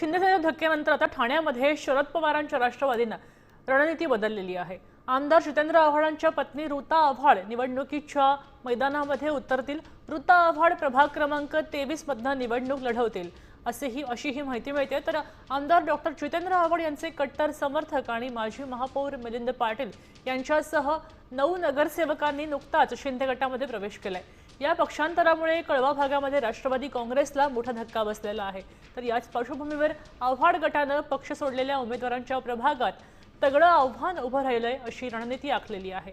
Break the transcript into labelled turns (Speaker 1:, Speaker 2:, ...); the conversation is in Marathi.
Speaker 1: शिंदेसेना धक्क्यानंतर आता ठाण्यामध्ये शरद पवारांच्या राष्ट्रवादीनं रणनीती बदललेली आहे. आमदार जितेंद्र आव्हाडांच्या पत्नी ऋता आव्हाड निवडणुकीच्या मैदानामध्ये उतरतील. ऋता आव्हाड प्रभाग क्रमांक तेवीस मधनं निवडणूक लढवतील. असेही अशी ही माहिती मिळते. तर आमदार डॉक्टर जितेंद्र आव्हाड यांचे कट्टर समर्थक आणि माजी महापौर मिलिंद पाटील यांच्यासह नऊ नगरसेवकांनी नुकताच शिंदे गटामध्ये प्रवेश केलाय. या पक्षांतरामुळे कळवा भागामध्ये राष्ट्रवादी काँग्रेसला मोठा धक्का बसलेला आहे. तर याच पार्श्वभूमीवर आव्हाड गटानं पक्ष सोडलेल्या उमेदवारांच्या प्रभागात तगडं आव्हान उभं राहिलंय अशी रणनीती आखलेली आहे.